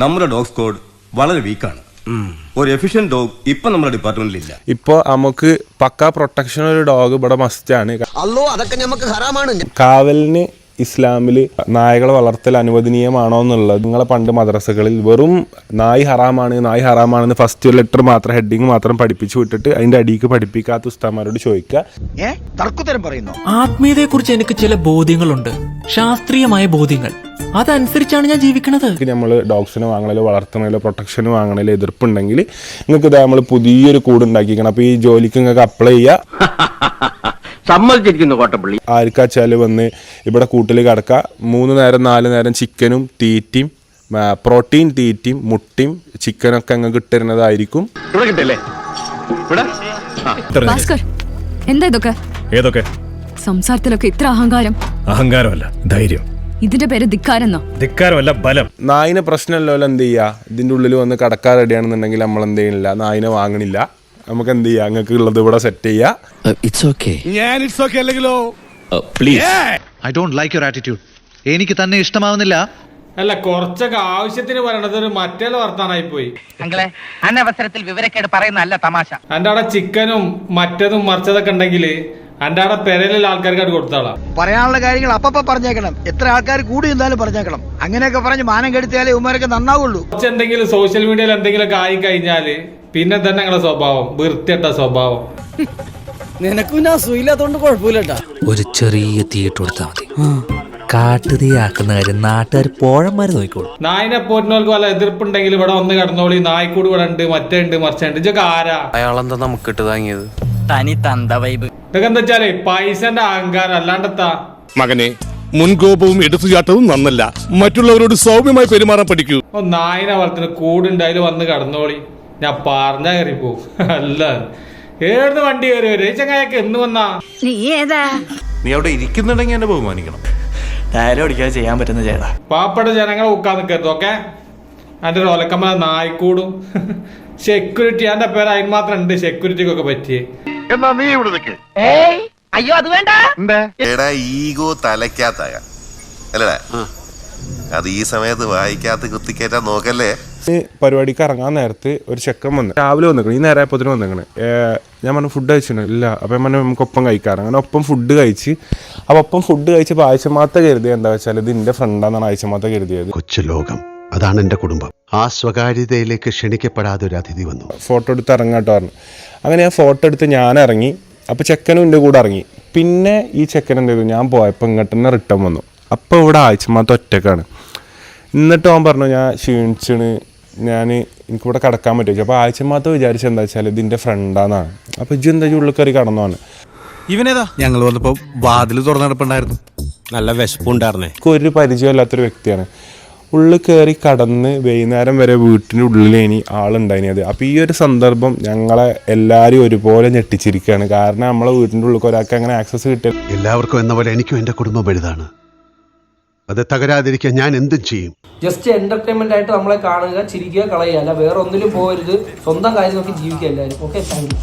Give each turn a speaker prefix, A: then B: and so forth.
A: നമ്മുടെ dog squad വളരെ വീക്കാണ് ഒരു എഫിഷ്യന്റ് ഡോഗ് ഇപ്പൊ നമ്മുടെ ഡിപ്പാർട്ട്മെന്റിൽ ഇല്ല
B: ഇപ്പൊ നമുക്ക് പക്ക പ്രൊട്ടക്ഷൻ ഒരു ഡോഗ് ഇവിടെ മസ്റ്റാണ്
C: അല്ലോ അതൊക്കെ നമുക്ക് ഹറാമാണ്.
B: കാവലിന് ഇസ്ലാമിൽ നായകളെ വളർത്തൽ അനുവദനീയമാണോ എന്നുള്ളത്. നിങ്ങളെ പണ്ട് മദ്രസകളിൽ വെറും നായ് ഹറാമാണ് നായ് ഹറാമാണെന്ന് ഫസ്റ്റ് ലെറ്റർ മാത്രം ഹെഡിങ് മാത്രം പഠിപ്പിച്ചു വിട്ടിട്ട് അതിന്റെ അടിക്ക് പഠിപ്പിക്കാത്ത ഉസ്താമാരോട് ചോദിക്കുക
C: ആത്മീയതയെ
D: കുറിച്ച് എനിക്ക് ചില ബോധ്യങ്ങളുണ്ട്. ശാസ്ത്രീയമായ ബോധ്യങ്ങൾ. അതനുസരിച്ചാണ് ഞാൻ ജീവിക്കുന്നത്
B: നമ്മൾ ഡോഗ്സിനെ വാങ്ങണല്ലോ വളർത്തണല്ലോ പ്രൊട്ടക്ഷന് വാങ്ങണല്ലോ എതിർപ്പുണ്ടെങ്കിൽ നിങ്ങൾക്ക് ഇതാ നമ്മൾ പുതിയൊരു കൂട് ഉണ്ടാക്കിക്കണം അപ്പോൾ ഈ ജോലിക്ക് നിങ്ങൾക്ക് അപ്ലൈ ചെയ്യുക
E: സമ്മതിച്ചിരിക്കുന്നു കോട്ടപ്പള്ളി.
B: ആർക്കാച്ചാൽ വന്ന് ഇവിടെ കൂട്ടിൽ കിടക്കുക മൂന്ന് നേരം നാല് നേരം ചിക്കനും തീറ്റയും പ്രോട്ടീൻ തീറ്റയും മുട്ടയും ചിക്കനൊക്കെ അങ്ങ് കിട്ടുന്നതായിരിക്കും
E: ഇവിടെ കിട്ടല്ലേ? ഇവിടെ?
F: ഭാസ്കർ എന്താ ഇതൊക്കെ?
G: ഏതൊക്കെ?
F: സംസാരത്തിലൊക്കെ ഇത്ര അഹങ്കാരം.
G: അഹങ്കാരമല്ല ധൈര്യം.
F: ഇതിന്റെ പേര് ധിക്കാരെന്നോ?
G: ധിക്കാരമല്ല ബലം.
B: നായിനെ പ്രശ്നമല്ലോ എന്ത് ചെയ്യാ? ഇതിന്റെ ഉള്ളിൽ വന്ന് കടക്കാൻ റെഡിയാണെന്നുണ്ടെങ്കിൽ നമ്മൾ എന്ത് ചെയ്യണില്ല? നായിനെ വാങ്ങണില്ല. നമുക്ക് എന്ത് ചെയ്യാം. നിങ്ങൾക്ക് ഉള്ളത് ഇവിടെ സെറ്റ് ചെയ്യാം
C: it's okay
H: I don't like your attitude എനിക്ക് തന്നെ ഇഷ്ടമാവുന്നില്ല.
I: അല്ല കുറച്ചൊക്കെ ആവശ്യത്തിന് പറയണത് ഒരു മറ്റേ വർത്താനായി പോയി
J: അങ്കളെ അനവസരത്തിൽ വിവരക്കേട് പറയുന്നതല്ല തമാശ.
I: എന്റെ അവിടെ ചിക്കനും മറ്റതും മറിച്ചതൊക്കെ ഉണ്ടെങ്കിൽ എന്റെ അവിടെ പെരയിലുള്ള ആൾക്കാർക്ക് അത് കൊടുത്താളാ.
C: പറയാനുള്ള കാര്യങ്ങൾ അപ്പപ്പ പറഞ്ഞേക്കണം. എത്ര ആൾക്കാർ കൂടി നിന്നാലും പറഞ്ഞേക്കണം. അങ്ങനെയൊക്കെ പറഞ്ഞ് മാനം കെടുത്തിയാലേ ഉമ്മാരൊക്കെ നന്നാവുള്ളൂ.
I: കുറച്ച് എന്തെങ്കിലും സോഷ്യൽ മീഡിയയിൽ എന്തെങ്കിലുമൊക്കെ ആയി കഴിഞ്ഞാൽ പിന്നെ തന്നെ നിങ്ങളെ സ്വഭാവം. വൃത്തിയട്ട സ്വഭാവം.
C: നിനക്കും പിന്നെ അസുഖമില്ലാത്തോണ്ട് കുഴപ്പമില്ലട്ടാ.
D: ഒരു ചെറിയ തീയിട്ട് കൊടുത്താൽ മതി. കാട്ടുതീയാക്കുന്ന കാര്യം നാട്ടുകാർ പോഴന്മാര് നോക്കിക്കോളൂ.
I: നായിനെ പോറ്റുന്നവർക്ക് വല്ല എതിർപ്പുണ്ടെങ്കിൽ ഇവിടെ ഒന്ന് കിടന്നോളി. നായ്ക്കൂട് ഇവിടെ ഉണ്ട് മറ്റേ ഉണ്ട് മറിച്ചുണ്ട് ഇതൊക്കെ ആരാ?
D: അയാളെന്താ നമുക്കിട്ട് താങ്ങിയത്?
J: തനി തന്ത വൈബ്.
I: ഇതൊക്കെ എന്താ വെച്ചാൽ പൈസന്റെ അഹങ്കാരം അല്ലാണ്ടെത്താ
G: മകനെ മുൻകോപവും എടുത്തുചാട്ടവും നന്നല്ല. മറ്റുള്ളവരോട് സൗമ്യമായി പെരുമാറാൻ പഠിക്കൂ.
I: ഓ നായിനെ വളർത്തുന്ന കൂടുണ്ട് അതിൽ വന്ന് കടന്നോളി. ഞാൻ പറഞ്ഞ കയറി പോവും. അല്ല ഏഴ് വണ്ടി കയറി വരും ചങ്ങായൊക്കെ എന്ന് വന്നാ?
F: നീ ഏതാ?
G: നീ അവിടെ ഇരിക്കുന്നുണ്ടെങ്കിൽ എന്നെ ബഹുമാനിക്കണം.
D: ഡയലോഗ് അടിക്കാതെ ചെയ്യാൻ പറ്റുന്ന ചേട്ടാ.
I: പാവപ്പെട്ട ജനങ്ങളെ ഉക്കാൻ നിൽക്കരുത് ഓക്കെ? അതിന്റെ ഒരു ഒലക്കമ്മ നായ്ക്കൂടും. സെക്യൂരിറ്റി എന്റെ പേര് അതിന് മാത്രം ഉണ്ട് സെക്യൂരിറ്റിക്കൊക്കെ പറ്റിയേ.
E: എന്നാ നീ ഇവിടെ നിൽക്ക്
J: അയ്യോ അത് വേണ്ട.
K: എടാ ഈഗോ തലയ്ക്കാത്തായ. അല്ലടാ അത് ഈ സമയത്ത് വായിക്കാത്ത കുത്തിക്കേറ്റാൻ നോക്കല്ലേ?
B: പരിപാടിക്ക് ഇറങ്ങാൻ നേരത്ത് ഒരു ചെക്കൻ വന്നു രാവിലെ വന്നിക്കണം ഈ നേരെ അപ്പത്തിന് വന്നിക്കണ് ഞാൻ പറഞ്ഞു ഫുഡ് കഴിച്ചിട്ടുണ്ട് ഇല്ല. അപ്പം ഞാൻ പറഞ്ഞു നമുക്ക് ഒപ്പം കഴിക്കാറ് അങ്ങനെ ഒപ്പം ഫുഡ് കഴിച്ച് അപ്പം ഒപ്പം ഫുഡ് കഴിച്ചപ്പോൾ ആഴ്ചമാത്ത കരുതിയത് എന്താ വെച്ചാൽ ഇത് എന്റെ ഫ്രണ്ടാന്നാണ് ആഴ്ചമാത്ത കരുതിയത്.
L: കൊച്ചു ലോകം അതാണ് എന്റെ കുടുംബം. ആ സ്വകാര്യതയിലേക്ക് ക്ഷണിക്കപ്പെടാതെ ഒരു അതിഥി വന്നു.
B: ഫോട്ടോ എടുത്ത് ഇറങ്ങാട്ടോ പറഞ്ഞു. അങ്ങനെ ഞാൻ ഫോട്ടോ എടുത്ത് ഞാൻ ഇറങ്ങി. അപ്പോൾ ചെക്കനും എന്റെ കൂടെ ഇറങ്ങി. പിന്നെ ഈ ചെക്കൻ എന്ത് ചെയ്തു? ഞാൻ പോയപ്പോൾ ഇങ്ങോട്ട് തന്നെ റിട്ടേൺ വന്നു. അപ്പോൾ ഇവിടെ ആഴ്ച മാത്രം ഒറ്റക്കാണ്. എന്നിട്ട് അവൻ പറഞ്ഞു ഞാൻ ക്ഷീണിച്ചാണ്. ഞാൻ എനിക്കിവിടെ കിടക്കാൻ പറ്റും. അപ്പോൾ ആഴ്ചമാത്ത വിചാരിച്ചത് എന്താ വെച്ചാൽ ഇതിന്റെ ഫ്രണ്ടാന്നാണ്. അപ്പോൾ ഇജ്ജ് എന്താ ഉള്ളിൽ കയറി കടന്നോന്ന്?
G: ഇവനേതാ? ഞങ്ങൾ വന്നപ്പോൾ വാതിൽ തുറന്നെടുപ്പുണ്ടായിരുന്നു നല്ല വിശപ്പുണ്ടായിരുന്നേ.
B: എനിക്ക് ഒരു പരിചയമില്ലാത്തൊരു വ്യക്തിയാണ്. ഉള്ളിൽ കയറി കടന്ന് വൈകുന്നേരം വരെ വീട്ടിന്റെ ഉള്ളിലേനി ഇനി അത്. അപ്പോൾ ഈ ഒരു സന്ദർഭം ഞങ്ങളെ എല്ലാവരും ഒരുപോലെ ഞെട്ടിച്ചിരിക്കുകയാണ്. കാരണം നമ്മളെ വീട്ടിന്റെ ഉള്ളിൽ ഒരാൾക്ക് അങ്ങനെ ആക്സസ് കിട്ടിയ
L: എല്ലാവർക്കും എന്ന പോലെ എനിക്കും എന്റെ കുടുംബം വലുതാണ്. അത് തകരാതിരിക്കാൻ ഞാൻ എന്തും ചെയ്യും.
J: ജസ്റ്റ് എന്റർടൈൻമെന്റ് ആയിട്ട് നമ്മളെ കാണുക ചിരിക്കുക കളയുക. അല്ല വേറെ ഒന്നിലും പോകരുത് സ്വന്തം കാര്യം ജീവിക്കുക എല്ലാവരും. Okay thank